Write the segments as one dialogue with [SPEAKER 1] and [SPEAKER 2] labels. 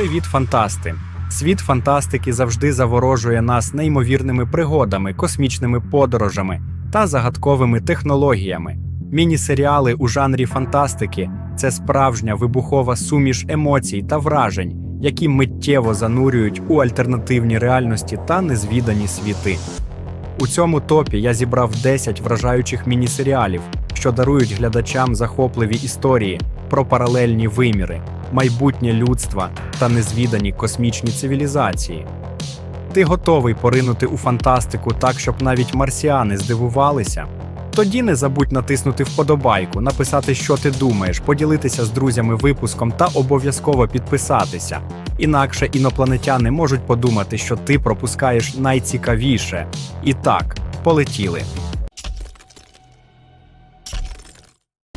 [SPEAKER 1] Привіт, фантасти! Світ фантастики завжди заворожує нас неймовірними пригодами, космічними подорожами та загадковими технологіями. Міні-серіали у жанрі фантастики це справжня вибухова суміш емоцій та вражень, які миттєво занурюють у альтернативні реальності та незвідані світи. У цьому топі я зібрав 10 вражаючих міні-серіалів, що дарують глядачам захопливі історії про паралельні виміри, майбутнє людства та незвідані космічні цивілізації. Ти готовий поринути у фантастику так, щоб навіть марсіани здивувалися? Тоді не забудь натиснути вподобайку, написати, що ти думаєш, поділитися з друзями випуском та обов'язково підписатися. Інакше інопланетяни можуть подумати, що ти пропускаєш найцікавіше. І так, полетіли.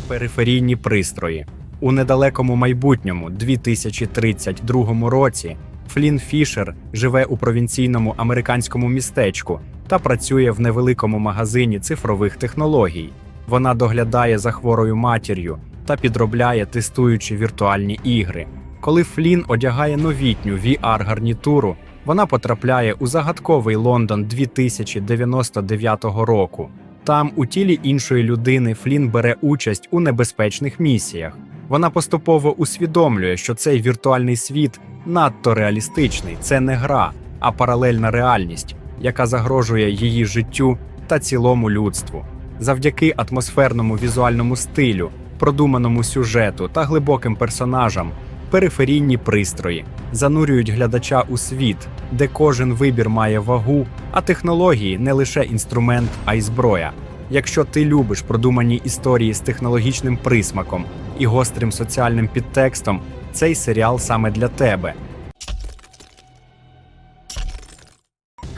[SPEAKER 1] Периферійні пристрої. У недалекому майбутньому 2032 році Флін Фішер живе у провінційному американському містечку та працює в невеликому магазині цифрових технологій. Вона доглядає за хворою матір'ю та підробляє, тестуючи віртуальні ігри. Коли Флін одягає новітню VR-гарнітуру, вона потрапляє у загадковий Лондон 2099 року. Там, у тілі іншої людини, Флін бере участь у небезпечних місіях. Вона поступово усвідомлює, що цей віртуальний світ надто реалістичний, це не гра, а паралельна реальність, яка загрожує її життю та цілому людству. Завдяки атмосферному візуальному стилю, продуманому сюжету та глибоким персонажам, периферійні пристрої занурюють глядача у світ, де кожен вибір має вагу, а технології не лише інструмент, а й зброя. Якщо ти любиш продумані історії з технологічним присмаком і гострим соціальним підтекстом, цей серіал саме для тебе.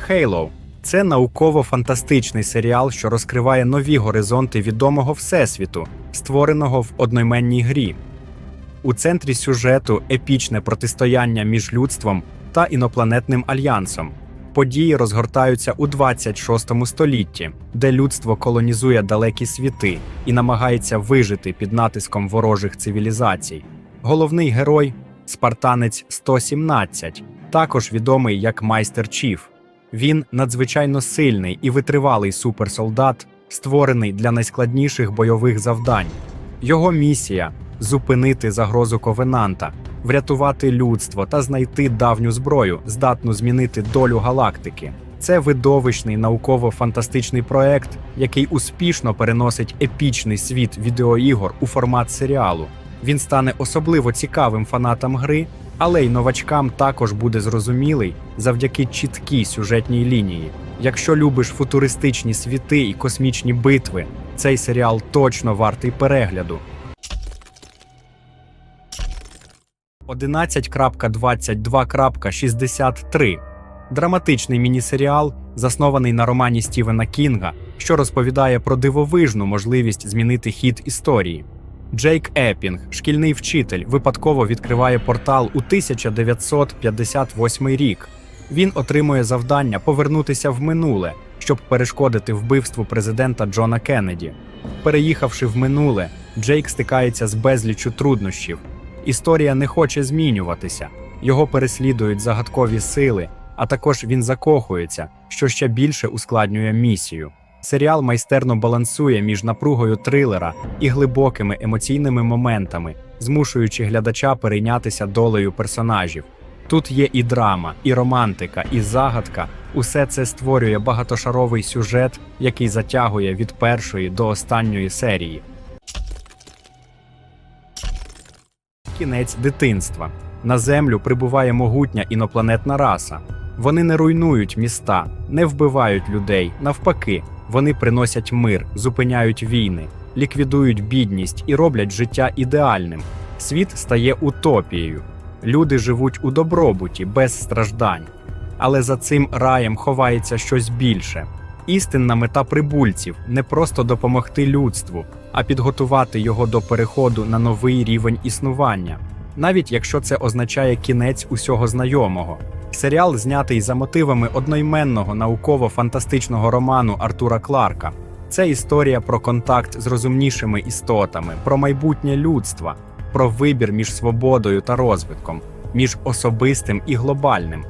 [SPEAKER 1] Halo – це науково-фантастичний серіал, що розкриває нові горизонти відомого всесвіту, створеного в одноіменній грі. У центрі сюжету епічне протистояння між людством та інопланетним альянсом. Події розгортаються у 26 столітті, де людство колонізує далекі світи і намагається вижити під натиском ворожих цивілізацій. Головний герой спартанець 117, також відомий як майстер Чіф. Він надзвичайно сильний і витривалий суперсолдат, створений для найскладніших бойових завдань. Його місія зупинити загрозу ковенанта, врятувати людство та знайти давню зброю, здатну змінити долю галактики. Це видовищний науково-фантастичний проект, який успішно переносить епічний світ відеоігор у формат серіалу. Він стане особливо цікавим фанатам гри, але й новачкам також буде зрозумілий завдяки чіткій сюжетній лінії. Якщо любиш футуристичні світи і космічні битви, цей серіал точно вартий перегляду. 11.22.63 Драматичний міні-серіал, заснований на романі Стівена Кінга, що розповідає про дивовижну можливість змінити хід історії. Джейк Еппінг, шкільний вчитель, випадково відкриває портал у 1958 рік. Він отримує завдання повернутися в минуле, щоб перешкодити вбивству президента Джона Кеннеді. Переїхавши в минуле, Джейк стикається з безліччю труднощів. Історія не хоче змінюватися, його переслідують загадкові сили, а також він закохується, що ще більше ускладнює місію. Серіал майстерно балансує між напругою трилера і глибокими емоційними моментами, змушуючи глядача перейнятися долею персонажів. Тут є і драма, і романтика, і загадка. Усе це створює багатошаровий сюжет, який затягує від першої до останньої серії. Кінець дитинства. На землю прибуває могутня інопланетна раса. Вони не руйнують міста, не вбивають людей. Навпаки, вони приносять мир, зупиняють війни, ліквідують бідність і роблять життя ідеальним. Світ стає утопією. Люди живуть у добробуті, без страждань. Але за цим раєм ховається щось більше. Істинна мета прибульців не просто допомогти людству, а підготувати його до переходу на новий рівень існування, навіть якщо це означає кінець усього знайомого. Серіал знятий за мотивами одноіменного науково-фантастичного роману Артура Кларка. Це історія про контакт з розумнішими істотами, про майбутнє людства, про вибір між свободою та розвитком. між особистим і глобальним.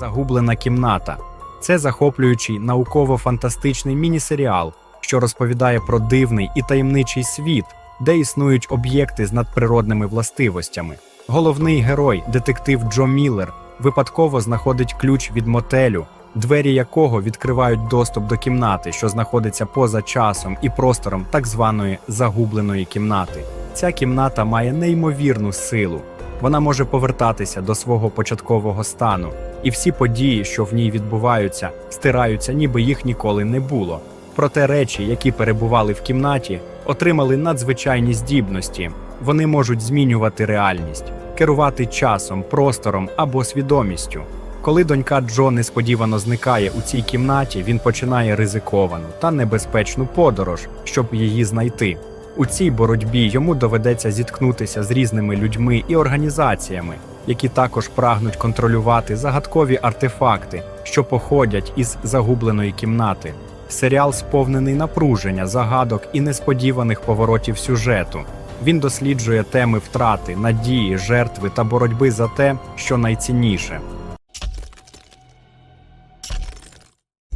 [SPEAKER 1] Загублена кімната це захоплюючий науково-фантастичний міні-серіал, що розповідає про дивний і таємничий світ, де існують об'єкти з надприродними властивостями. Головний герой, детектив Джо Міллер, випадково знаходить ключ від мотелю, двері якого відкривають доступ до кімнати, що знаходиться поза часом і простором так званої загубленої кімнати. Ця кімната має неймовірну силу. Вона може повертатися до свого початкового стану, і всі події, що в ній відбуваються, стираються, ніби їх ніколи не було. Проте речі, які перебували в кімнаті, отримали надзвичайні здібності. Вони можуть змінювати реальність, керувати часом, простором або свідомістю. Коли донька Джо несподівано зникає у цій кімнаті, він починає ризиковану та небезпечну подорож, щоб її знайти. У цій боротьбі йому доведеться зіткнутися з різними людьми і організаціями, які також прагнуть контролювати загадкові артефакти, що походять із загубленої кімнати. Серіал сповнений напруження, загадок і несподіваних поворотів сюжету. Він досліджує теми втрати, надії, жертви та боротьби за те, що найцінніше.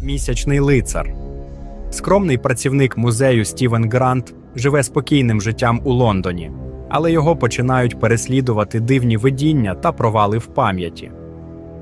[SPEAKER 1] Місячний лицар. Скромний працівник музею Стівен Грант живе спокійним життям у Лондоні, але його починають переслідувати дивні видіння та провали в пам'яті.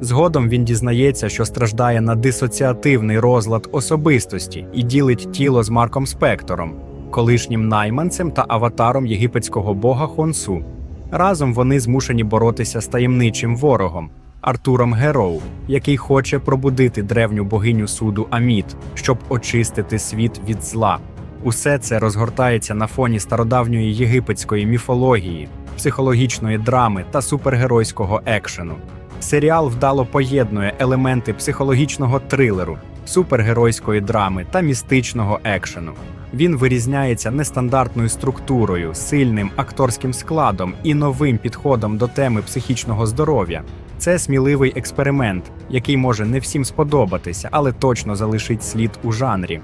[SPEAKER 1] Згодом він дізнається, що страждає на дисоціативний розлад особистості і ділить тіло з Марком Спектором, колишнім найманцем та аватаром єгипетського бога Хонсу. Разом вони змушені боротися з таємничим ворогом Артуром Героу, який хоче пробудити древню богиню суду Аміт, щоб очистити світ від зла. Усе це розгортається на фоні стародавньої єгипетської міфології, психологічної драми та супергеройського екшену. Серіал вдало поєднує елементи психологічного трилеру, супергеройської драми та містичного екшену. Він вирізняється нестандартною структурою, сильним акторським складом і новим підходом до теми психічного здоров'я. Це сміливий експеримент, який може не всім сподобатися, але точно залишить слід у жанрі.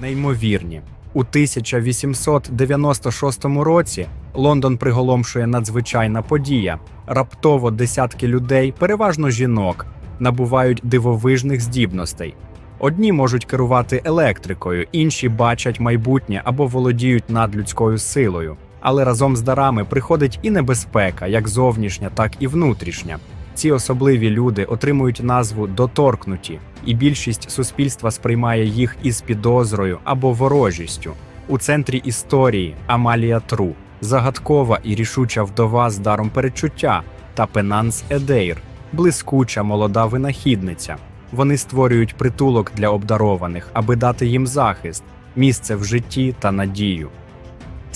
[SPEAKER 1] Неймовірні. У 1896 році Лондон приголомшує надзвичайна подія. Раптово десятки людей, переважно жінок, набувають дивовижних здібностей. Одні можуть керувати електрикою, інші бачать майбутнє або володіють надлюдською силою. Але разом з дарами приходить і небезпека, як зовнішня, так і внутрішня. Ці особливі люди отримують назву доторкнуті, і більшість суспільства сприймає їх із підозрою або ворожістю. У центрі історії Амалія Тру, загадкова і рішуча вдова з даром перечуття, та Пенанс Едейр, блискуча молода винахідниця. Вони створюють притулок для обдарованих, аби дати їм захист, місце в житті та надію.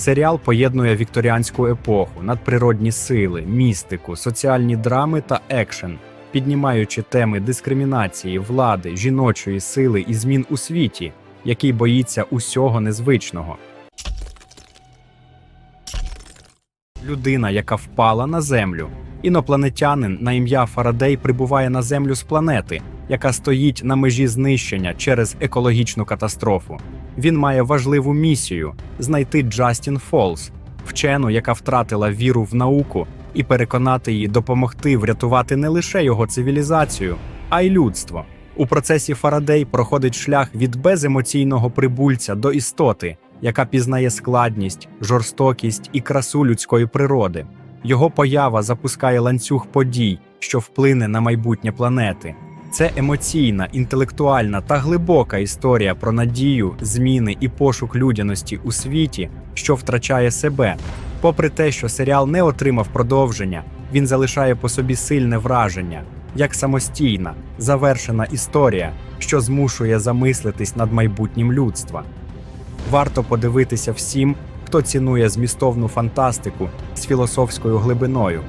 [SPEAKER 1] Серіал поєднує вікторіанську епоху, надприродні сили, містику, соціальні драми та екшен, піднімаючи теми дискримінації, влади, жіночої сили і змін у світі, який боїться усього незвичного. Людина, яка впала на землю. Інопланетянин на ім'я Фарадей прибуває на землю з планети, яка стоїть на межі знищення через екологічну катастрофу. Він має важливу місію знайти Джастін Фолс, вчену, яка втратила віру в науку, і переконати її допомогти врятувати не лише його цивілізацію, а й людство. У процесі Фарадей проходить шлях від беземоційного прибульця до істоти, яка пізнає складність, жорстокість і красу людської природи. Його поява запускає ланцюг подій, що вплине на майбутнє планети. Це емоційна, інтелектуальна та глибока історія про надію, зміни і пошук людяності у світі, що втрачає себе. Попри те, що серіал не отримав продовження, він залишає по собі сильне враження, як самостійна, завершена історія, що змушує замислитись над майбутнім людства. Варто подивитися всім, хто цінує змістовну фантастику з філософською глибиною.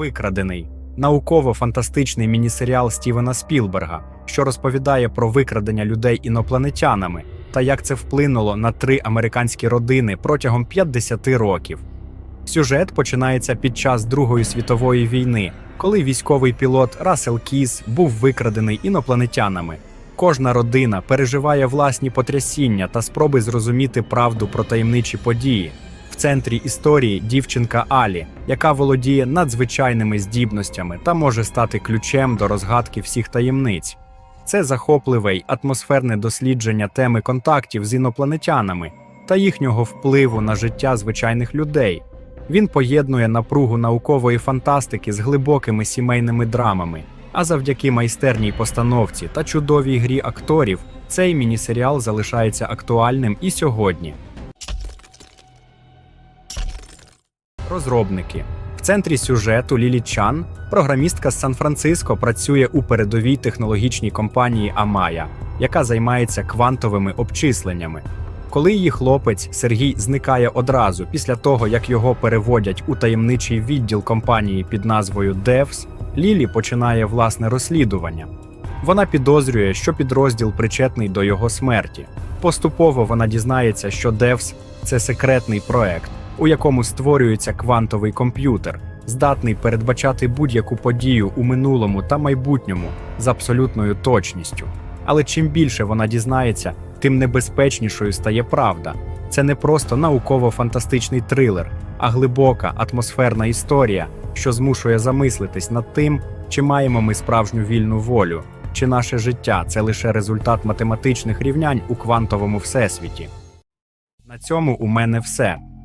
[SPEAKER 1] Викрадений науково-фантастичний мінісеріал Стівена Спілберга, що розповідає про викрадення людей інопланетянами та як це вплинуло на три американські родини протягом 50 років. Сюжет починається під час Другої світової війни, коли військовий пілот Рассел Кіз був викрадений інопланетянами. Кожна родина переживає власні потрясіння та спроби зрозуміти правду про таємничі події. Центрі історії дівчинка Алі, яка володіє надзвичайними здібностями та може стати ключем до розгадки всіх таємниць. Це захопливе й атмосферне дослідження теми контактів з інопланетянами та їхнього впливу на життя звичайних людей. Він поєднує напругу наукової фантастики з глибокими сімейними драмами. А завдяки майстерній постановці та чудовій грі акторів цей міні-серіал залишається актуальним і сьогодні. Розробники в центрі сюжету Лілі Чан, програмістка з Сан-Франциско, працює у передовій технологічній компанії Амая, яка займається квантовими обчисленнями. Коли її хлопець Сергій зникає одразу після того, як його переводять у таємничий відділ компанії під назвою DEVS, Лілі починає власне розслідування. Вона підозрює, що підрозділ причетний до його смерті. Поступово вона дізнається, що DEVS – це секретний проект, у якому створюється квантовий комп'ютер, здатний передбачати будь-яку подію у минулому та майбутньому з абсолютною точністю. Але чим більше вона дізнається, тим небезпечнішою стає правда. Це не просто науково-фантастичний трилер, а глибока атмосферна історія, що змушує замислитись над тим, чи маємо ми справжню вільну волю, чи наше життя це лише результат математичних рівнянь у квантовому всесвіті. На цьому у мене все.